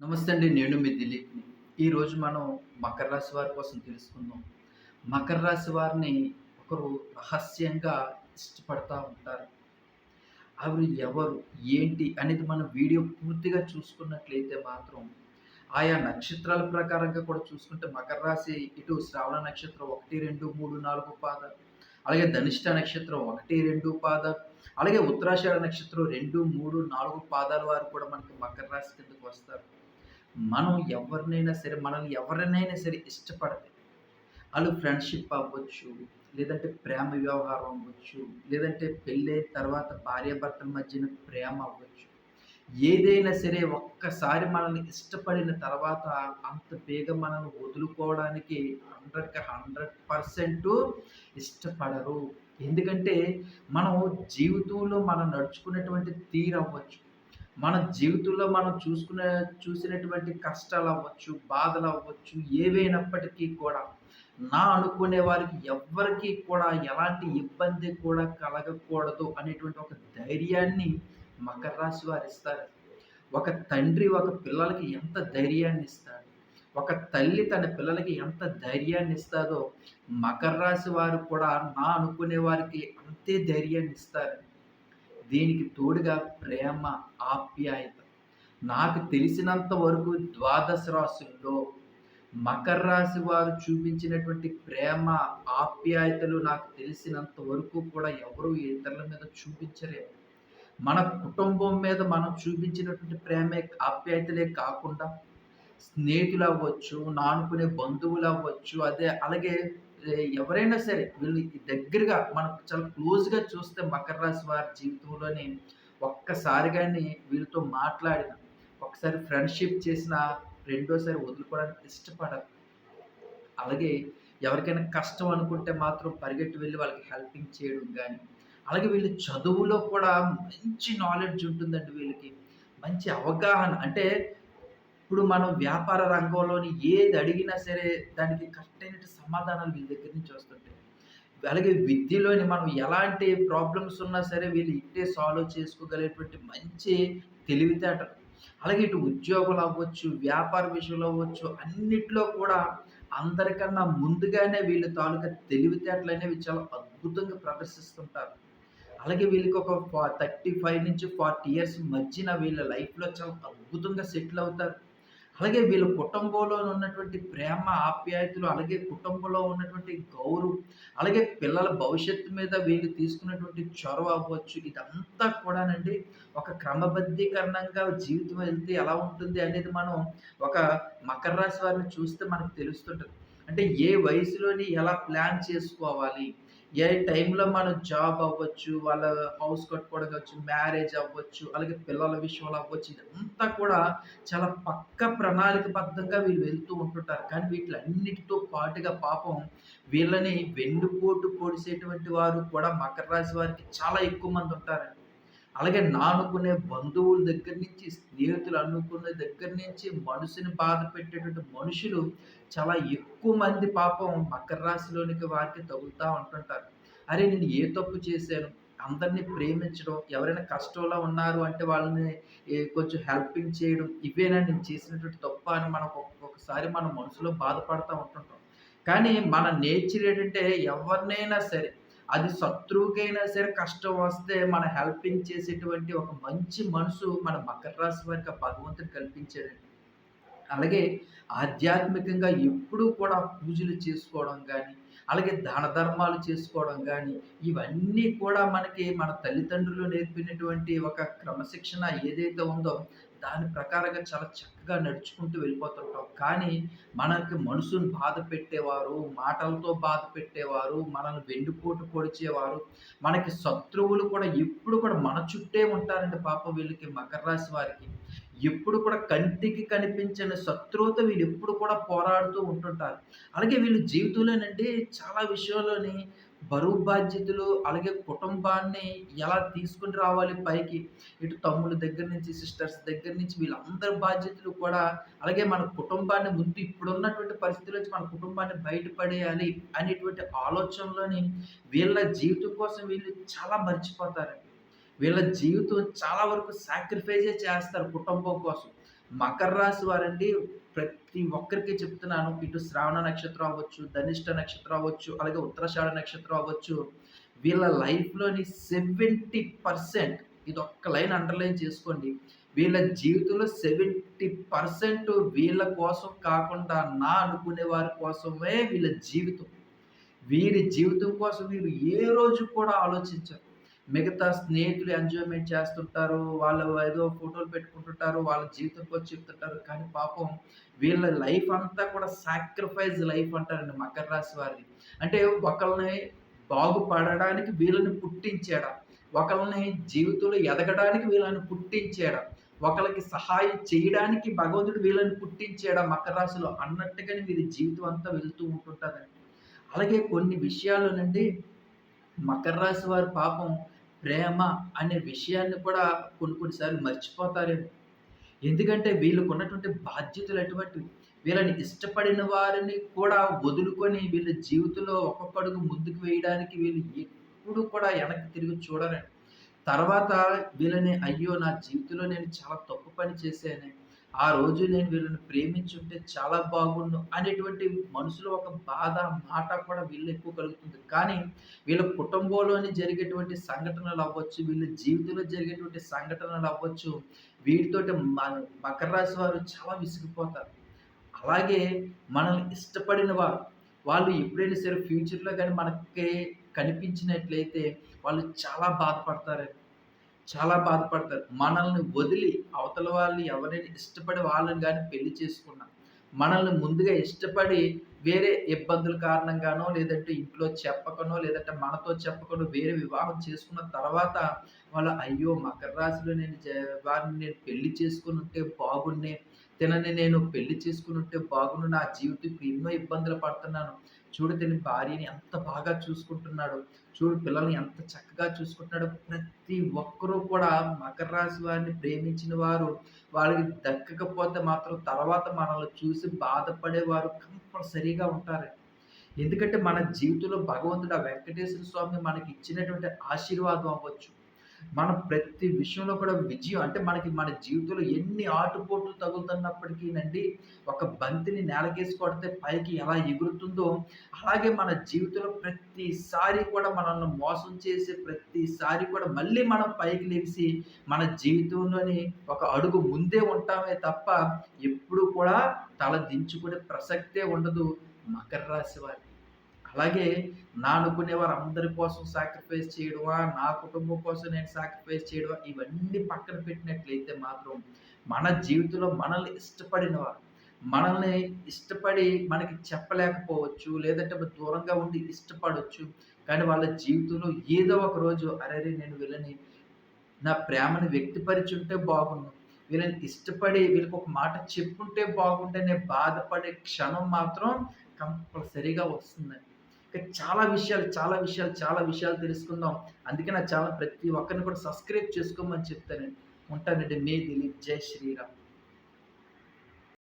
నమస్తే అండి నేను మీ దిలీప్ని ఈరోజు మనం మకర రాశి వారి కోసం తెలుసుకుందాం. మకర రాశి వారిని ఒకరు రహస్యంగా ఇష్టపడతా ఉంటారు. అవి ఎవరు ఏంటి అనేది మనం వీడియో పూర్తిగా చూసుకున్నట్లయితే మాత్రం ఆయా నక్షత్రాల ప్రకారంగా కూడా చూసుకుంటే మకర రాశి ఇటు శ్రావణ నక్షత్రం ఒకటి రెండు మూడు నాలుగు పాద అలాగే ధనిష్ట నక్షత్రం ఒకటి రెండు పాద అలాగే ఉత్తరాషాఢ నక్షత్రం రెండు మూడు నాలుగు పాదాల వారు కూడా మనకి మకర రాశి కిందకు వస్తారు. మనం ఎవరినైనా సరే మనల్ని ఎవరినైనా సరే ఇష్టపడితే వాళ్ళు ఫ్రెండ్షిప్ అవ్వచ్చు లేదంటే ప్రేమ వ్యవహారం అవ్వచ్చు లేదంటే పెళ్ళైన తర్వాత భార్యాభర్తల మధ్యన ప్రేమ అవ్వచ్చు. ఏదైనా సరే ఒక్కసారి మనల్ని ఇష్టపడిన తర్వాత అంత బేగ మనల్ని వదులుకోవడానికి హండ్రెడ్కి హండ్రెడ్ పర్సెంట్ ఇష్టపడరు. ఎందుకంటే మనం జీవితంలో మనం నడుచుకున్నటువంటి తీరు అవ్వచ్చు. మన జీవితంలో మనం చూసుకునే చూసినటువంటి కష్టాలు అవ్వచ్చు బాధలు అవ్వచ్చు ఏవైనప్పటికీ కూడా నా అనుకునే వారికి ఎవ్వరికీ కూడా ఎలాంటి ఇబ్బంది కూడా కలగకూడదు అనేటువంటి ఒక ధైర్యాన్ని మకర రాశి వారు ఇస్తారు. ఒక తండ్రి ఒక పిల్లలకి ఎంత ధైర్యాన్ని ఇస్తాడు ఒక తల్లి తన పిల్లలకి ఎంత ధైర్యాన్ని ఇస్తాదో మకర రాశి వారు కూడా నా అనుకునే వారికి అంతే ధైర్యాన్ని ఇస్తారు. దీనికి తోడుగా ప్రేమ ఆప్యాయత. నాకు తెలిసినంత వరకు ద్వాదశ రాశుల్లో మకర రాశి వారు చూపించినటువంటి ప్రేమ ఆప్యాయతలు నాకు తెలిసినంత వరకు కూడా ఎవరు ఇతరుల మీద చూపించలేరు మన కుటుంబం మీద మనం చూపించినటువంటి ప్రేమే ఆప్యాయతలే కాకుండా స్నేహితులు అవ్వచ్చు నానుకునే బంధువులు అవ్వచ్చు అదే అలాగే ఎవరైనా సరే వీళ్ళు దగ్గరగా మనం చాలా క్లోజ్గా చూస్తే మకర రాశి వారి జీవితంలోని ఒక్కసారిగాని వీళ్ళతో మాట్లాడిన ఒకసారి ఫ్రెండ్షిప్ చేసిన రెండోసారి వదులుకోవడానికి ఇష్టపడరు. అలాగే ఎవరికైనా కష్టం అనుకుంటే మాత్రం పరిగెట్టి వెళ్ళి వాళ్ళకి హెల్పింగ్ చేయడం కానీ అలాగే వీళ్ళు చదువులో కూడా మంచి నాలెడ్జ్ ఉంటుందండి వీళ్ళకి. మంచి అవగాహన అంటే ఇప్పుడు మనం వ్యాపార రంగంలోని ఏది అడిగినా సరే దానికి కరెక్ట్ సమాధానాలు వీళ్ళ దగ్గర నుంచి వస్తుంటాయి. అలాగే విద్యలోని మనం ఎలాంటి ప్రాబ్లమ్స్ ఉన్నా సరే వీళ్ళు ఇట్టే సాల్వ్ చేసుకోగలిగేటువంటి మంచి తెలివితేటలు. అలాగే ఇటు ఉద్యోగులు అవ్వచ్చు వ్యాపార విషయంలో అవ్వచ్చు అన్నిట్లో కూడా అందరికన్నా ముందుగానే వీళ్ళ తాలూకా తెలివితేటలు అనేవి చాలా అద్భుతంగా ప్రదర్శిస్తుంటారు. అలాగే వీళ్ళకి ఒక థర్టీ ఫైవ్ నుంచి ఫార్టీ ఇయర్స్ మధ్యన వీళ్ళ లైఫ్లో చాలా అద్భుతంగా సెటిల్ అవుతారు. అలాగే వీళ్ళ కుటుంబంలో ఉన్నటువంటి ప్రేమ ఆప్యాయతలు అలాగే కుటుంబంలో ఉన్నటువంటి గౌరవం అలాగే పిల్లల భవిష్యత్తు మీద వీళ్ళు తీసుకున్నటువంటి చొరవ అవ్వచ్చు. ఇదంతా కూడానండి ఒక క్రమబద్ధీకరణంగా జీవితం వెళ్తే ఎలా ఉంటుంది అనేది మనం ఒక మకర రాశి వారిని చూస్తే మనకు తెలుస్తుంటుంది. అంటే ఏ వయసులోని ఎలా ప్లాన్ చేసుకోవాలి? ఏ టైంలో మనం జాబ్ అవ్వచ్చు వాళ్ళ హౌస్ కట్టుకోవడం కావచ్చు మ్యారేజ్ అవ్వచ్చు అలాగే పిల్లల విషయంలో అవ్వచ్చు ఇదంతా కూడా చాలా పక్క ప్రణాళికబద్ధంగా వీళ్ళు వెళ్తూ ఉంటుంటారు. కానీ వీటిలన్నిటితో పాటుగా పాపం వీళ్ళని వెన్నుపోటు పొడిసేటువంటి వారు కూడా మకర రాశి వారికి చాలా ఎక్కువ మంది ఉంటారండి. అలాగే నా అనుకునే బంధువుల దగ్గర నుంచి స్నేహితులు అనుకునే దగ్గర నుంచి మనసుని బాధ పెట్టేటువంటి మనుషులు చాలా ఎక్కువ మంది పాపం మకర రాశిలోనికి వారికి తగులుతూ ఉంటుంటారు. అరే నేను ఏ తప్పు చేశాను? అందరినీ ప్రేమించడం ఎవరైనా కష్టంలో ఉన్నారు అంటే వాళ్ళని కొంచెం హెల్పింగ్ చేయడం ఇవేనా నేను చేసినటువంటి తప్ప అని మనం ఒక్కొక్కసారి మన మనసులో బాధపడుతూ ఉంటుంటాం. కానీ మన నేచర్ ఏంటంటే ఎవరినైనా సరే అది శత్రువుకైనా సరే కష్టం వస్తే మన హెల్పింగ్ చేసేటువంటి ఒక మంచి మనసు మన మకర రాశి వారికి భగవంతుడు కల్పించాడండి. అలాగే ఆధ్యాత్మికంగా ఎప్పుడూ కూడా పూజలు చేసుకోవడం కానీ అలాగే దాన ధర్మాలు చేసుకోవడం కానీ ఇవన్నీ కూడా మనకి మన తల్లిదండ్రులు నేర్పినటువంటి ఒక క్రమశిక్షణ ఏదైతే ఉందో దాని ప్రకారంగా చాలా చక్కగా నడుచుకుంటూ వెళ్ళిపోతుంటాం. కానీ మనకి మనసును బాధ పెట్టేవారు మాటలతో బాధ పెట్టేవారు మనల్ని వెండిపోటు పొడిచేవారు మనకి శత్రువులు కూడా ఎప్పుడు కూడా మన చుట్టే ఉంటారండి పాప వీళ్ళకి మకర రాశి వారికి. ఎప్పుడు కూడా కంటికి కనిపించని శత్రువుతో వీళ్ళు ఎప్పుడు కూడా పోరాడుతూ ఉంటుంటారు. అలాగే వీళ్ళు జీవితంలోనండి చాలా విషయాల్లోని బరువు బాధ్యతలు అలాగే కుటుంబాన్ని ఎలా తీసుకుని రావాలి పైకి? ఇటు తమ్ముళ్ళ దగ్గర నుంచి సిస్టర్స్ దగ్గర నుంచి వీళ్ళందరి బాధ్యతలు కూడా అలాగే మన కుటుంబాన్ని ముందు ఇప్పుడున్నటువంటి పరిస్థితుల నుంచి మన కుటుంబాన్ని బయటపడేయాలి అనేటువంటి ఆలోచనలోని వీళ్ళ జీవితం కోసం వీళ్ళు చాలా మర్చిపోతారండి. వీళ్ళ జీవితం చాలా వరకు సాక్రిఫైజే చేస్తారు కుటుంబం కోసం. మకర రాశి వారండి ప్రతి ఒక్కరికి చెప్తున్నాను ఇటు శ్రావణ నక్షత్రం అవ్వచ్చు ధనిష్ట నక్షత్రం అవ్వచ్చు అలాగే ఉత్తరాషాఢ నక్షత్రం అవ్వచ్చు. వీళ్ళ లైఫ్లోని సెవెంటీ పర్సెంట్ ఇది ఒక్క లైన్ అండర్లైన్ చేసుకోండి. వీళ్ళ జీవితంలో సెవెంటీ పర్సెంట్ వీళ్ళ కోసం కాకుండా నా అనుకునే వారి కోసమే వీళ్ళ జీవితం. వీరి జీవితం కోసం వీరు ఏ రోజు కూడా ఆలోచించరు. మిగతా స్నేహితులు ఎంజాయ్మెంట్ చేస్తుంటారు వాళ్ళు ఏదో ఫోటోలు పెట్టుకుంటుంటారు వాళ్ళ జీవితం వచ్చి చెప్తుంటారు. కానీ పాపం వీళ్ళ లైఫ్ అంతా కూడా సాక్రిఫైస్ లైఫ్ అంటారండి మకర రాశి వారిని అంటే ఒకరిని బాగుపడడానికి వీళ్ళని పుట్టించాడా ఒకరిని జీవితంలో ఎదగడానికి వీళ్ళని పుట్టించాడా ఒకరికి సహాయం చేయడానికి భగవంతుడు వీళ్ళని పుట్టించాడా మకర రాశిలో అన్నట్టుగానే వీరి జీవితం అంతా వెళ్తూ ఉంటుంటుందండి. అలాగే కొన్ని విషయాలు నుండి మకర రాశి వారి పాపం ప్రేమ అనే విషయాన్ని కూడా కొన్ని కొన్నిసార్లు మర్చిపోతారేమో. ఎందుకంటే వీళ్ళకు ఉన్నటువంటి బాధ్యతలు అటువంటివి వీళ్ళని ఇష్టపడిన వారిని కూడా వదులుకొని వీళ్ళ జీవితంలో ఒక్కొక్కడుగు ముందుకు వేయడానికి వీళ్ళు ఎప్పుడు కూడా వెనక్కి తిరిగి చూడరండి. తర్వాత వీళ్ళని అయ్యో నా జీవితంలో నేను చాలా తప్పు పని చేశాను ఆ రోజు నేను వీళ్ళని ప్రేమించుంటే చాలా బాగుండు అనేటువంటి మనసులో ఒక బాధ మాట కూడా వీళ్ళు ఎక్కువ కలుగుతుంది. కానీ వీళ్ళ కుటుంబంలోని జరిగేటువంటి సంఘటనలు అవ్వచ్చు వీళ్ళ జీవితంలో జరిగేటువంటి సంఘటనలు అవ్వచ్చు వీటితోటి మకర రాశి వారు చాలా విసిగిపోతారు. అలాగే మనల్ని ఇష్టపడిన వారు వాళ్ళు ఎప్పుడైనా సరే ఫ్యూచర్లో కానీ మనకి కనిపించినట్లయితే వాళ్ళు చాలా బాధపడతారు. చాలా బాధపడతారు. మనల్ని వదిలి అవతల వాళ్ళని ఎవరైనా ఇష్టపడి వాళ్ళని కానీ పెళ్ళి చేసుకున్నా మనల్ని ముందుగా ఇష్టపడి వేరే ఇబ్బందుల కారణంగానో లేదంటే ఇంట్లో చెప్పకనో లేదంటే మనతో చెప్పకనో వేరే వివాహం చేసుకున్న తర్వాత వాళ్ళు అయ్యో మకర రాశిలో నేను వారిని నేను పెళ్ళి చేసుకుని ఉంటే బాగుండే తినని నేను పెళ్ళి చేసుకుని ఉంటే బాగుండు నా జీవితం ఎన్నో ఇబ్బందులు పడుతున్నాను చూడు తిని భార్యని ఎంత బాగా చూసుకుంటున్నాడు చూడు పిల్లల్ని ఎంత చక్కగా చూసుకుంటున్నాడు. ప్రతి ఒక్కరూ కూడా మకర రాశి వారిని ప్రేమించిన వారు వాళ్ళకి దక్కకపోతే మాత్రం తర్వాత మనల్ని చూసి బాధపడేవారు కంపల్సరీగా ఉంటారండి ఎందుకంటే మన జీవితంలో భగవంతుడు ఆ వెంకటేశ్వర స్వామి మనకి ఇచ్చినటువంటి ఆశీర్వాదం అవ్వచ్చు. మనం ప్రతి విషయంలో కూడా విజయం అంటే మనకి మన జీవితంలో ఎన్ని ఆటుపోట్లు తగులుతున్నప్పటికీ నండి ఒక బంతిని నేలకేసి కొడితే పైకి ఎలా ఎగురుతుందో అలాగే మన జీవితంలో ప్రతిసారి కూడా మనల్ని మోసం చేసే ప్రతిసారి కూడా మళ్ళీ మనం పైకి లేచి మన జీవితంలోని ఒక అడుగు ముందే ఉంటామే తప్ప ఎప్పుడు కూడా తల దించుకునే ప్రసక్తే ఉండదు మకర రాశి వారి అలాగే నా అనుకునేవారు అందరి కోసం సాక్రిఫైస్ చేయడమా? నా కుటుంబం కోసం నేను సాక్రిఫైస్ చేయడమా? ఇవన్నీ పక్కన పెట్టినట్లయితే మాత్రం మన జీవితంలో మనల్ని ఇష్టపడిన వారు మనల్ని ఇష్టపడి మనకి చెప్పలేకపోవచ్చు లేదంటే దూరంగా ఉండి ఇష్టపడవచ్చు కానీ వాళ్ళ జీవితంలో ఏదో ఒక రోజు అరే నేను వీళ్ళని నా ప్రేమను వ్యక్తిపరిచుంటే బాగుండు. వీళ్ళని ఇష్టపడి వీళ్ళకి ఒక మాట చెప్పుంటే బాగుంటే నేను బాధపడే క్షణం మాత్రం కంపల్సరీగా వస్తుందండి. చాలా విషయాలు చాలా విషయాలు చాలా విషయాలు తెలుసుకుందాం. అందుకే నా ఛానల్ ప్రతి ఒక్కరిని కూడా సబ్స్క్రైబ్ చేసుకోమని చెప్తానండి. ఉంటానండి. మే దిలీప్. జై శ్రీరామ్.